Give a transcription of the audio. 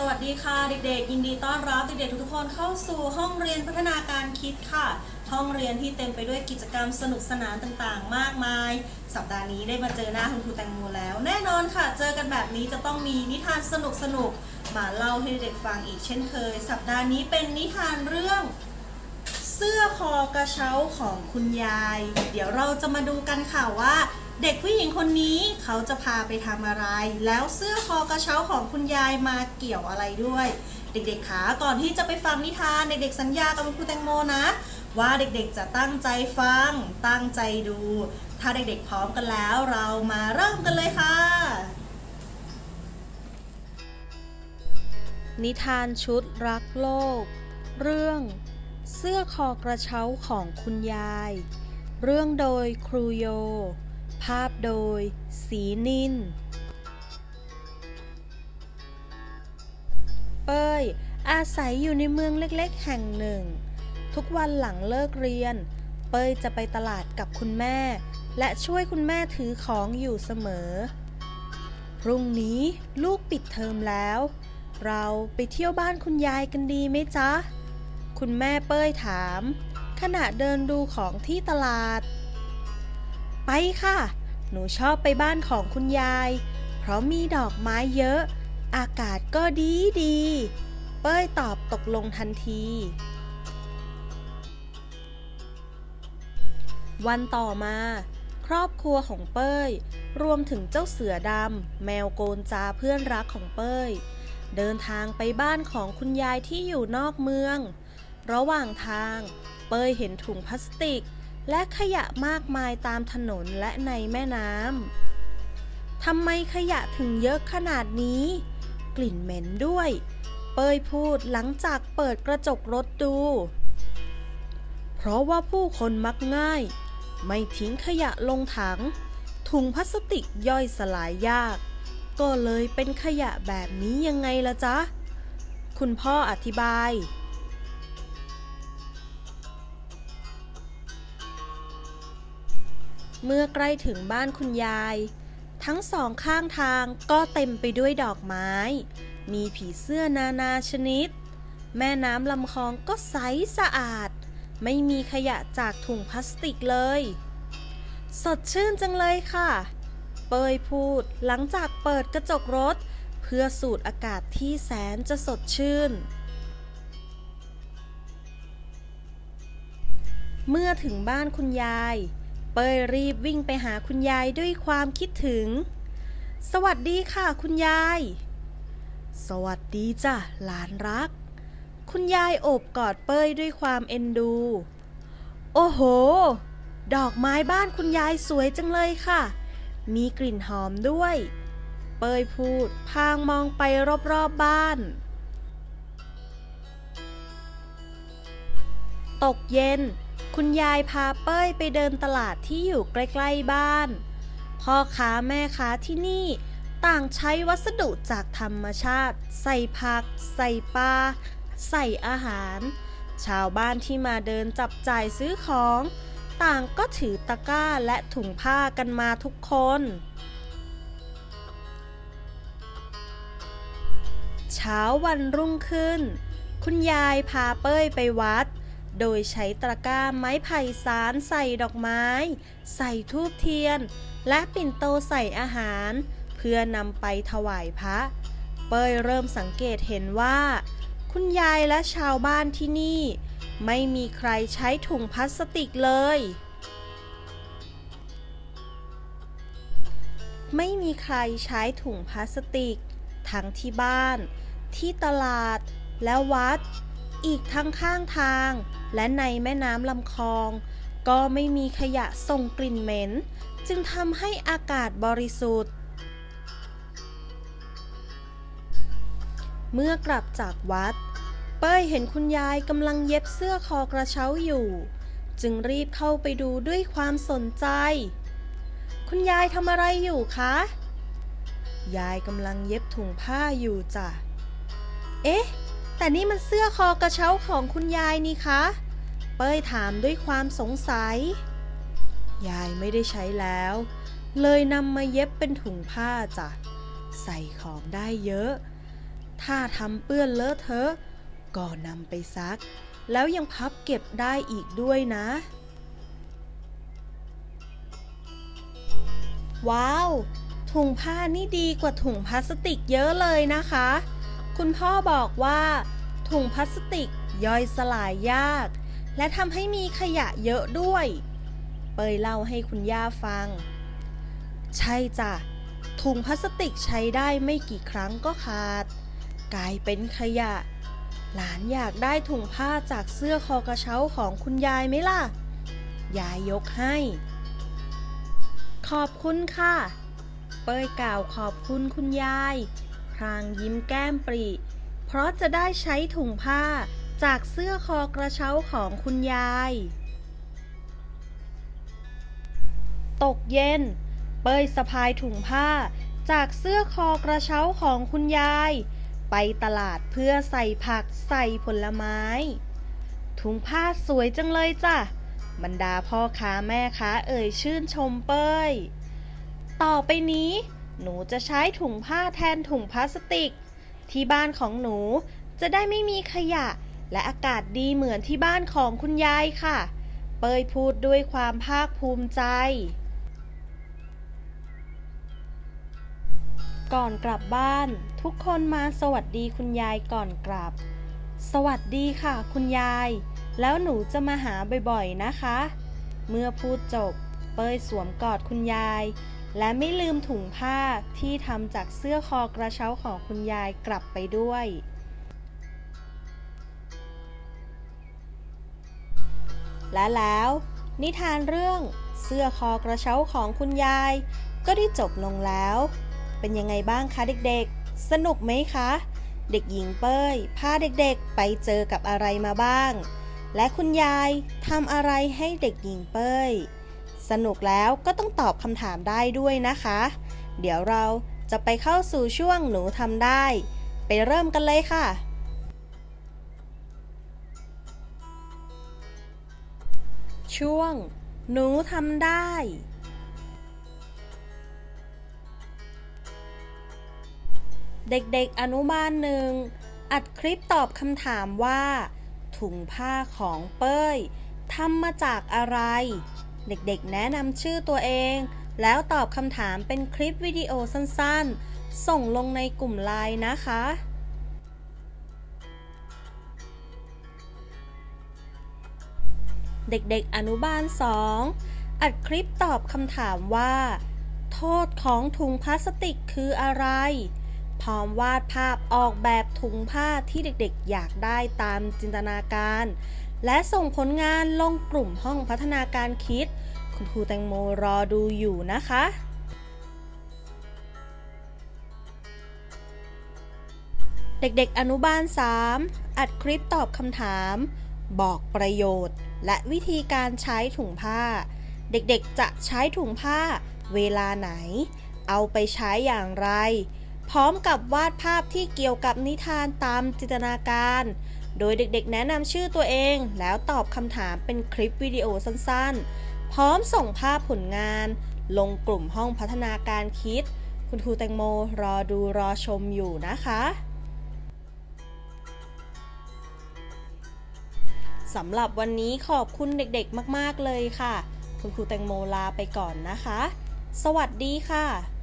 สวัสดีค่ะเด็กๆ ยินดีต้อนรับเด็กๆทุกๆคนเข้าสู่ห้องเรียนพัฒนาการคิดค่ะ ห้องเรียนที่เต็มไปด้วยกิจกรรมสนุกสนานต่างๆ มากมาย สัปดาห์นี้ได้มาเจอหน้าคุณครูแตงโมแล้ว แน่นอนค่ะ เจอกันแบบนี้จะต้องมีนิทานสนุกๆมาเล่าให้เด็กฟังอีกเช่นเคย สัปดาห์นี้เป็นนิทานเรื่อง เสื้อคอกระเช้าของคุณยาย เดี๋ยวเราจะมาดูกันค่ะว่า เด็กผู้หญิงคนนี้เขาจะพาไปทำอะไร แล้วเสื้อคอกระเช้าของคุณยายมาเกี่ยวอะไรด้วย เด็กๆคะก่อนที่จะไปฟังนิทานเด็กๆสัญญากับคุณครูแตงโมนะ ว่าเด็กๆจะตั้งใจฟังตั้งใจดู ถ้าเด็กๆพร้อมกันแล้วเรามาเริ่มกันเลยค่ะ นิทานชุดรักโลก เรื่องเสื้อคอกระเช้าของคุณยาย เรื่องโดยครูโย ภาพโดย สีนิน เป้ย อาศัยอยู่ในเมืองเล็กๆ แห่งหนึ่ง ทุกวันหลังเลิกเรียน เป้ยจะไปตลาดกับคุณแม่ และช่วยคุณแม่ถือของอยู่เสมอ พรุ่งนี้ลูกปิดเทอมแล้ว เราไปเที่ยวบ้านคุณยายกันดีไหมจ๊ะ คุณแม่เป้ยถาม ขณะเดินดูของที่ตลาด ไปค่ะ หนูชอบไปบ้านของคุณยาย เพราะมีดอกไม้เยอะ อากาศก็ดีดี เป้ยตอบตกลงทันที วันต่อมา ครอบครัวของเป้ย รวมถึงเจ้าเสือดำแมวโกนจาเพื่อนรักของเป้ย เดินทางไปบ้านของคุณยายที่อยู่นอกเมือง ระหว่างทาง เป้ยเห็นถุงพลาสติก และขยะมากมายตามถนนและในแม่น้ำทำไมขยะถึงเยอะขนาดนี้ กลิ่นเหม็นด้วย เปยพูดหลังจากเปิดกระจกรถดู เพราะว่าผู้คนมักง่าย ไม่ทิ้งขยะลงถัง ถุงพลาสติกย่อยสลายยาก ก็เลยเป็นขยะแบบนี้ยังไงละจ๊ะ คุณพ่ออธิบาย เมื่อใกล้ถึงบ้านคุณยาย ทั้งสองข้างทางก็เต็มไปด้วยดอกไม้ มีผีเสื้อนานาชนิด แม่น้ำลำคลองก็ใสสะอาด ไม่มีขยะจากถุงพลาสติกเลย สดชื่นจังเลยค่ะ เปยพูดหลังจากเปิดกระจกรถ เพื่อสูดอากาศที่แสนจะสดชื่นเมื่อถึงบ้านคุณยาย เปยรีบวิ่งไปหาคุณยายด้วยความคิดถึง สวัสดีค่ะ คุณยาย สวัสดีจ้ะหลานรัก คุณยายโอบกอดเป้ยด้วยความเอ็นดู โอ้โห ดอกไม้บ้านคุณยายสวยจังเลยค่ะ มีกลิ่นหอมด้วย เป้ยพูดพางมองไปรอบๆบบ้านตกเย็น คุณยายพาเป้ยไปเดินตลาดที่อยู่ใกล้ๆบ้าน พ่อค้าแม่ค้าที่นี่ต่างใช้วัสดุจากธรรมชาติ ใส่ผัก ใส่ปลา ใส่อาหาร ชาวบ้านที่มาเดินจับจ่ายซื้อของ ต่างก็ถือตะกร้าและถุงผ้ากันมาทุกคน เช้าวันรุ่งขึ้น คุณยายพาเป้ยไปวัด โดยใช้ตะกร้าไม้ไผ่สารใส่ดอกไม้ ใส่ทูบเทียน และปิ่นโตใส่อาหาร เพื่อนำไปถวายพระ เป้ยเริ่มสังเกตเห็นว่า คุณยายและชาวบ้านที่นี่ ไม่มีใครใช้ถุงพลาสติกเลย ไม่มีใครใช้ถุงพลาสติก ทั้งที่บ้าน ที่ตลาดและวัด อีกทั้งข้างทาง และในแม่น้ำลำคลอง ก็ไม่มีขยะส่งกลิ่นเหม็น จึงทำให้อากาศบริสุทธิ์ เมื่อกลับจากวัด เป้ยเห็นคุณยายกำลังเย็บเสื้อคอกระเช้าอยู่ จึงรีบเข้าไปดูด้วยความสนใจ คุณยายทำอะไรอยู่คะ ยายกำลังเย็บถุงผ้าอยู่จ้ะ เอ๊ะ แต่นี่มันเสื้อคอกระเช้าของคุณยายนี่คะ เป้ยถามด้วยความสงสัย ยายไม่ได้ใช้แล้ว เลยนำมาเย็บเป็นถุงผ้าจ้ะ ใส่ของได้เยอะ ถ้าทำเปื้อนเลอะเทอะ ก็นำไปซัก แล้วยังพับเก็บได้อีกด้วยนะ ว้าว ถุงผ้านี่ดีกว่าถุงพลาสติกเยอะเลยนะคะ คุณพ่อบอกว่า ถุงพลาสติกย่อยสลายยาก และทำให้มีขยะเยอะด้วย เปยเล่าให้คุณย่าฟัง ใช่จ้ะ ถุงพลาสติกใช้ได้ไม่กี่ครั้งก็ขาด กลายเป็นขยะ หลานอยากได้ถุงผ้าจากเสื้อคอกระเช้าของคุณยายไหมล่ะ ยายยกให้ ขอบคุณค่ะ เปยกล่าวขอบคุณคุณยาย พรางยิ้มแก้มปรีเพราะจะได้ใช้ถุงผ้าจากเสื้อคอกระเช้าของคุณยาย ตกเย็น เปยสะพายถุงผ้าจากเสื้อคอกระเช้าของคุณยาย ไปตลาดเพื่อใส่ผักใส่ผลไม้ ถุงผ้าสวยจังเลยจ้ะ บรรดาพ่อค้าแม่ค้าเอ่ยชื่นชมเปยต่อไปนี้ หนูจะใช้ถุงผ้าแทนถุงพลาสติก ที่บ้านของหนูจะได้ไม่มีขยะ และอากาศดีเหมือนที่บ้านของคุณยายค่ะ เปยพูดด้วยความภาคภูมิใจ ก่อนกลับบ้าน ทุกคนมาสวัสดีคุณยายก่อนกลับ สวัสดีค่ะ คุณยาย แล้วหนูจะมาหาบ่อยๆนะคะ เมื่อพูดจบ เปยสวมกอดคุณยาย และไม่ลืมถุงผ้าที่ทำจากเสื้อคอกระเช้าของคุณยายกลับไปด้วย และแล้ว นิทานเรื่องเสื้อคอกระเช้าของคุณยาย ก็ได้จบลงแล้ว เป็นยังไงบ้างคะเด็กๆ สนุกไหมคะ เด็กหญิงเป้ยพาเด็กๆ ไปเจอกับอะไรมาบ้าง และคุณยายทำอะไรให้เด็กหญิงเป้ย สนุกแล้วก็ต้องตอบคำถามได้ด้วยนะคะ เดี๋ยวเราจะไปเข้าสู่ช่วงหนูทำได้ ไปเริ่มกันเลยค่ะ ช่วง หนูทำได้ เด็กๆอนุบาลหนึ่ง อัดคลิปตอบคำถามว่า ถุงผ้าของเป้ยทำมาจากอะไร เด็กๆ แนะนำชื่อตัวเอง แล้วตอบคำถามเป็นคลิปวิดีโอสั้นๆ ส่งลงในกลุ่มไลน์นะคะ เด็กๆ อนุบาล 2 อัดคลิปตอบคำถามว่า โทษของถุงพลาสติกคืออะไร พร้อมวาดภาพออกแบบถุงผ้าที่เด็กๆ อยากได้ตามจินตนาการ และส่งผลงานลงกลุ่มห้องพัฒนาการคิด คุณครูแตงโมรอดูอยู่นะคะเด็กๆ อนุบาล 3 อัดคลิปตอบคำถาม บอกประโยชน์ และวิธีการใช้ถุงผ้า เด็กๆ จะใช้ถุงผ้า เวลาไหน เอาไปใช้อย่างไร พร้อมกับวาดภาพที่เกี่ยวกับนิทานตามจินตนาการ โดยเด็กๆ แนะนำชื่อตัวเอง แล้วตอบคำถามเป็นคลิปวิดีโอสั้นๆ พร้อมส่งภาพผลงาน ลงกลุ่มห้องพัฒนาการคิด คุณครูแตงโมรอดูรอชมอยู่นะคะสำหรับวันนี้ขอบคุณเด็กๆ มากๆเลยค่ะ คุณครูแตงโมลาไปก่อนนะคะ สวัสดีค่ะ